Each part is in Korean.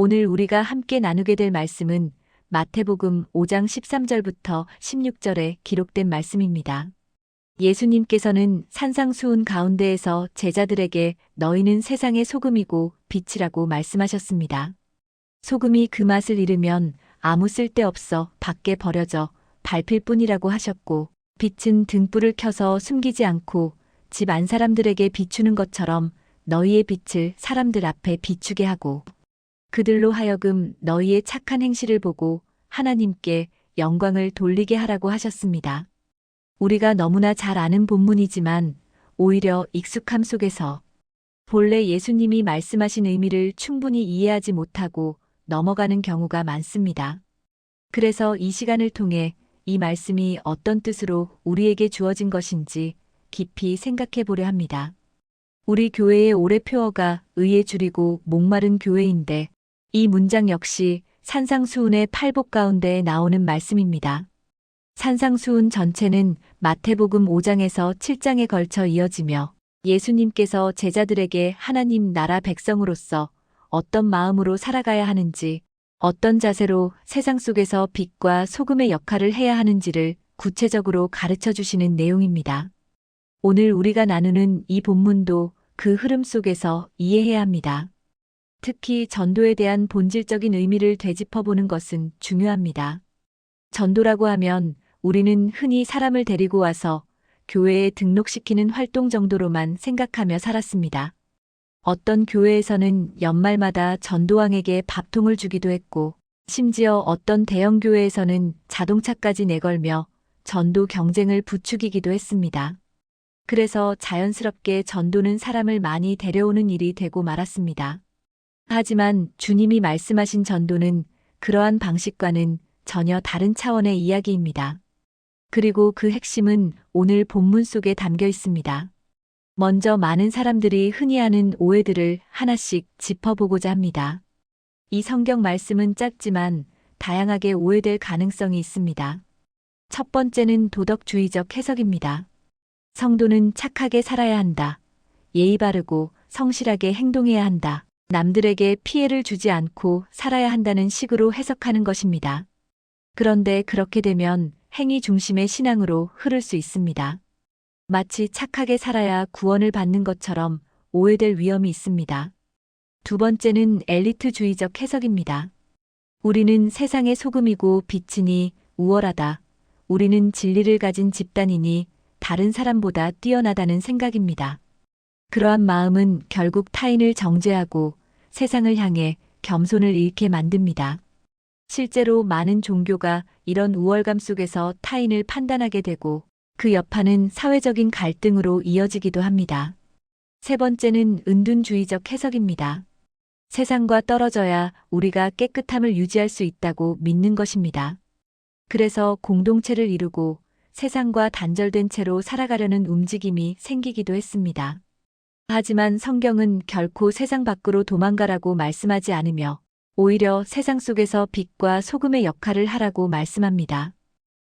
오늘 우리가 함께 나누게 될 말씀은 마태복음 5장 13절부터 16절에 기록된 말씀입니다. 예수님께서는 산상수훈 가운데에서 제자들에게 너희는 세상의 소금이고 빛이라고 말씀하셨습니다. 소금이 그 맛을 잃으면 아무 쓸데없어 밖에 버려져 밟힐 뿐이라고 하셨고 빛은 등불을 켜서 숨기지 않고 집 안 사람들에게 비추는 것처럼 너희의 빛을 사람들 앞에 비추게 하고 그들로 하여금 너희의 착한 행실을 보고 하나님께 영광을 돌리게 하라고 하셨습니다. 우리가 너무나 잘 아는 본문이지만 오히려 익숙함 속에서 본래 예수님이 말씀하신 의미를 충분히 이해하지 못하고 넘어가는 경우가 많습니다. 그래서 이 시간을 통해 이 말씀이 어떤 뜻으로 우리에게 주어진 것인지 깊이 생각해 보려 합니다. 우리 교회의 올해 표어가 의에 줄이고 목마른 교회인데 이 문장 역시 산상수훈의 팔복 가운데 나오는 말씀입니다. 산상수훈 전체는 마태복음 5장에서 7장에 걸쳐 이어지며 예수님께서 제자들에게 하나님 나라 백성으로서 어떤 마음으로 살아가야 하는지, 어떤 자세로 세상 속에서 빛과 소금의 역할을 해야 하는지를 구체적으로 가르쳐 주시는 내용입니다. 오늘 우리가 나누는 이 본문도 그 흐름 속에서 이해해야 합니다. 특히 전도에 대한 본질적인 의미를 되짚어보는 것은 중요합니다. 전도라고 하면 우리는 흔히 사람을 데리고 와서 교회에 등록시키는 활동 정도로만 생각하며 살았습니다. 어떤 교회에서는 연말마다 전도왕에게 밥통을 주기도 했고, 심지어 어떤 대형 교회에서는 자동차까지 내걸며 전도 경쟁을 부추기기도 했습니다. 그래서 자연스럽게 전도는 사람을 많이 데려오는 일이 되고 말았습니다. 하지만 주님이 말씀하신 전도는 그러한 방식과는 전혀 다른 차원의 이야기입니다. 그리고 그 핵심은 오늘 본문 속에 담겨 있습니다. 먼저 많은 사람들이 흔히 하는 오해들을 하나씩 짚어보고자 합니다. 이 성경 말씀은 짧지만 다양하게 오해될 가능성이 있습니다. 첫 번째는 도덕주의적 해석입니다. 성도는 착하게 살아야 한다. 예의 바르고 성실하게 행동해야 한다. 남들에게 피해를 주지 않고 살아야 한다는 식으로 해석하는 것입니다. 그런데 그렇게 되면 행위 중심의 신앙으로 흐를 수 있습니다. 마치 착하게 살아야 구원을 받는 것처럼 오해될 위험이 있습니다. 두 번째는 엘리트주의적 해석입니다. 우리는 세상의 소금이고 빛이니 우월하다. 우리는 진리를 가진 집단이니 다른 사람보다 뛰어나다는 생각입니다. 그러한 마음은 결국 타인을 정죄하고 세상을 향해 겸손을 잃게 만듭니다. 실제로 많은 종교가 이런 우월감 속에서 타인을 판단하게 되고 그 여파는 사회적인 갈등으로 이어지기도 합니다. 세 번째는 은둔주의적 해석입니다. 세상과 떨어져야 우리가 깨끗함을 유지할 수 있다고 믿는 것입니다. 그래서 공동체를 이루고 세상과 단절된 채로 살아가려는 움직임이 생기기도 했습니다. 하지만 성경은 결코 세상 밖으로 도망가라고 말씀하지 않으며 오히려 세상 속에서 빛과 소금의 역할을 하라고 말씀합니다.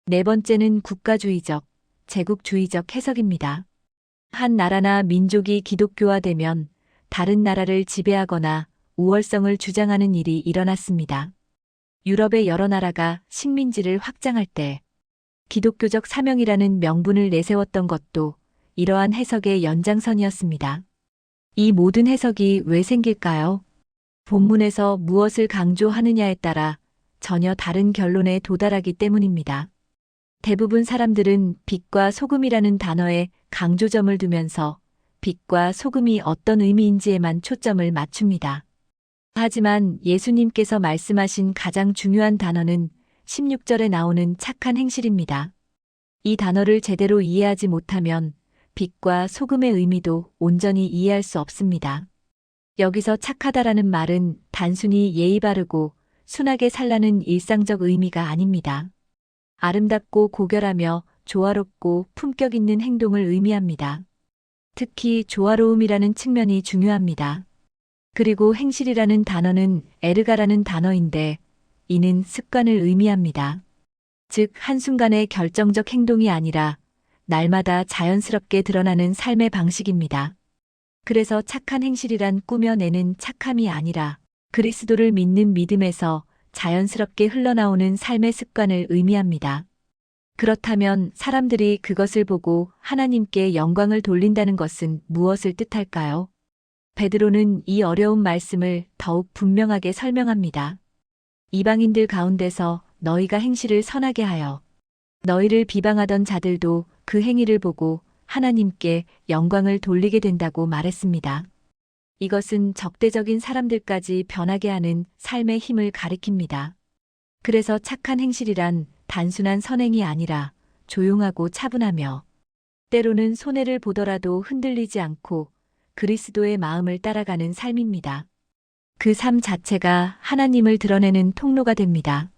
네 번째는 국가주의적, 제국주의적 해석입니다. 한 나라나 민족이 기독교화되면 다른 나라를 지배하거나 우월성을 주장하는 일이 일어났습니다. 유럽의 여러 나라가 식민지를 확장할 때 기독교적 사명이라는 명분을 내세웠던 것도 이러한 해석의 연장선이었습니다. 이 모든 해석이 왜 생길까요? 본문에서 무엇을 강조하느냐에 따라 전혀 다른 결론에 도달하기 때문입니다. 대부분 사람들은 빛과 소금이라는 단어에 강조점을 두면서 빛과 소금이 어떤 의미인지에만 초점을 맞춥니다. 하지만 예수님께서 말씀하신 가장 중요한 단어는 16절에 나오는 착한 행실입니다. 이 단어를 제대로 이해하지 못하면 빛과 소금의 의미도 온전히 이해할 수 없습니다. 여기서 착하다라는 말은 단순히 예의 바르고 순하게 살라는 일상적 의미가 아닙니다. 아름답고 고결하며 조화롭고 품격 있는 행동을 의미합니다. 특히 조화로움이라는 측면이 중요합니다. 그리고 행실이라는 단어는 에르가라는 단어인데 이는 습관을 의미합니다. 즉, 한순간의 결정적 행동이 아니라 날마다 자연스럽게 드러나는 삶의 방식입니다. 그래서 착한 행실이란 꾸며내는 착함이 아니라 그리스도를 믿는 믿음에서 자연스럽게 흘러나오는 삶의 습관을 의미합니다. 그렇다면 사람들이 그것을 보고 하나님께 영광을 돌린다는 것은 무엇을 뜻할까요? 베드로는 이 어려운 말씀을 더욱 분명하게 설명합니다. 이방인들 가운데서 너희가 행실을 선하게 하여 너희를 비방하던 자들도 그 행위를 보고 하나님께 영광을 돌리게 된다고 말했습니다. 이것은 적대적인 사람들까지 변하게 하는 삶의 힘을 가리킵니다. 그래서 착한 행실이란 단순한 선행이 아니라 조용하고 차분하며 때로는 손해를 보더라도 흔들리지 않고 그리스도의 마음을 따라가는 삶입니다. 그 삶 자체가 하나님을 드러내는 통로가 됩니다.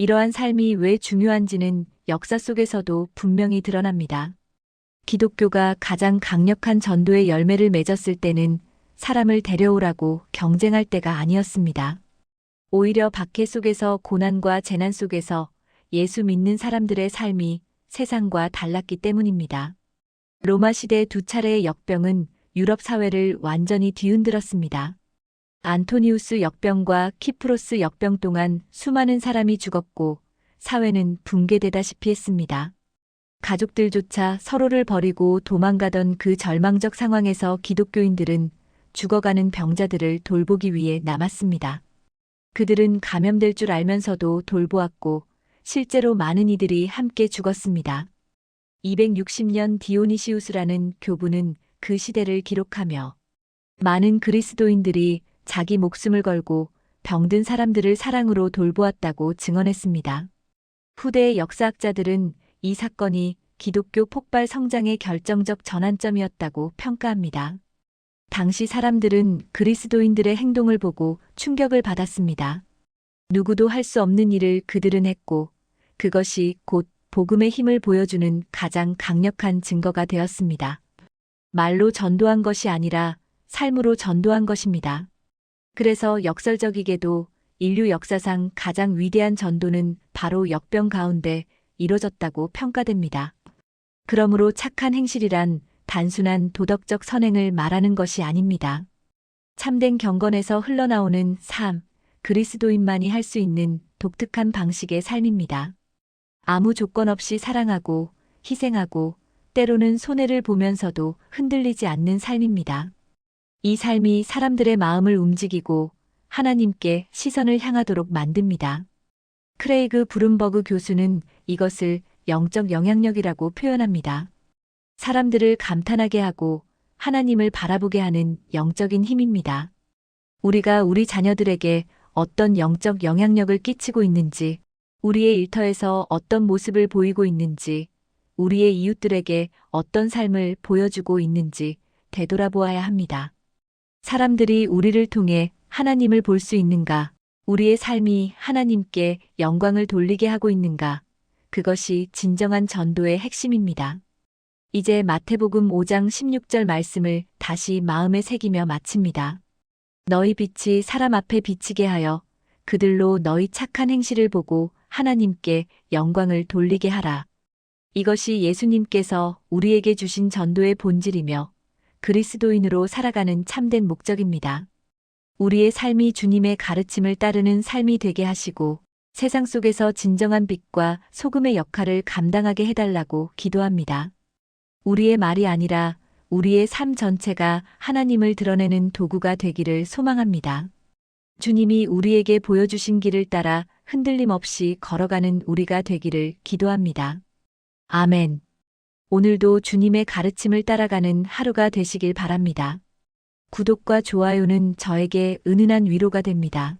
이러한 삶이 왜 중요한지는 역사 속에서도 분명히 드러납니다. 기독교가 가장 강력한 전도의 열매를 맺었을 때는 사람을 데려오라고 경쟁할 때가 아니었습니다. 오히려 박해 속에서 고난과 재난 속에서 예수 믿는 사람들의 삶이 세상과 달랐기 때문입니다. 로마 시대 두 차례의 역병은 유럽 사회를 완전히 뒤흔들었습니다. 안토니우스 역병과 키프로스 역병 동안 수많은 사람이 죽었고 사회는 붕괴되다시피 했습니다. 가족들조차 서로를 버리고 도망가던 그 절망적 상황에서 기독교인들은 죽어가는 병자들을 돌보기 위해 남았습니다. 그들은 감염될 줄 알면서도 돌보았고 실제로 많은 이들이 함께 죽었습니다. 260년 디오니시우스라는 교부는 그 시대를 기록하며 많은 그리스도인들이 자기 목숨을 걸고 병든 사람들을 사랑으로 돌보았다고 증언했습니다. 후대의 역사학자들은 이 사건이 기독교 폭발 성장의 결정적 전환점이었다고 평가합니다. 당시 사람들은 그리스도인들의 행동을 보고 충격을 받았습니다. 누구도 할 수 없는 일을 그들은 했고 그것이 곧 복음의 힘을 보여주는 가장 강력한 증거가 되었습니다. 말로 전도한 것이 아니라 삶으로 전도한 것입니다. 그래서 역설적이게도 인류 역사상 가장 위대한 전도는 바로 역병 가운데 이뤄졌다고 평가됩니다. 그러므로 착한 행실이란 단순한 도덕적 선행을 말하는 것이 아닙니다. 참된 경건에서 흘러나오는 삶, 그리스도인만이 할 수 있는 독특한 방식의 삶입니다. 아무 조건 없이 사랑하고 희생하고 때로는 손해를 보면서도 흔들리지 않는 삶입니다. 이 삶이 사람들의 마음을 움직이고 하나님께 시선을 향하도록 만듭니다. 크레이그 브룸버그 교수는 이것을 영적 영향력이라고 표현합니다. 사람들을 감탄하게 하고 하나님을 바라보게 하는 영적인 힘입니다. 우리가 우리 자녀들에게 어떤 영적 영향력을 끼치고 있는지, 우리의 일터에서 어떤 모습을 보이고 있는지, 우리의 이웃들에게 어떤 삶을 보여주고 있는지 되돌아보아야 합니다. 사람들이 우리를 통해 하나님을 볼 수 있는가, 우리의 삶이 하나님께 영광을 돌리게 하고 있는가, 그것이 진정한 전도의 핵심입니다. 이제 마태복음 5장 16절 말씀을 다시 마음에 새기며 마칩니다. 너희 빛이 사람 앞에 비치게 하여 그들로 너희 착한 행실을 보고 하나님께 영광을 돌리게 하라. 이것이 예수님께서 우리에게 주신 전도의 본질이며 그리스도인으로 살아가는 참된 목적입니다. 우리의 삶이 주님의 가르침을 따르는 삶이 되게 하시고 세상 속에서 진정한 빛과 소금의 역할을 감당하게 해달라고 기도합니다. 우리의 말이 아니라 우리의 삶 전체가 하나님을 드러내는 도구가 되기를 소망합니다. 주님이 우리에게 보여주신 길을 따라 흔들림 없이 걸어가는 우리가 되기를 기도합니다. 아멘. 오늘도 주님의 가르침을 따라가는 하루가 되시길 바랍니다. 구독과 좋아요는 저에게 은은한 위로가 됩니다.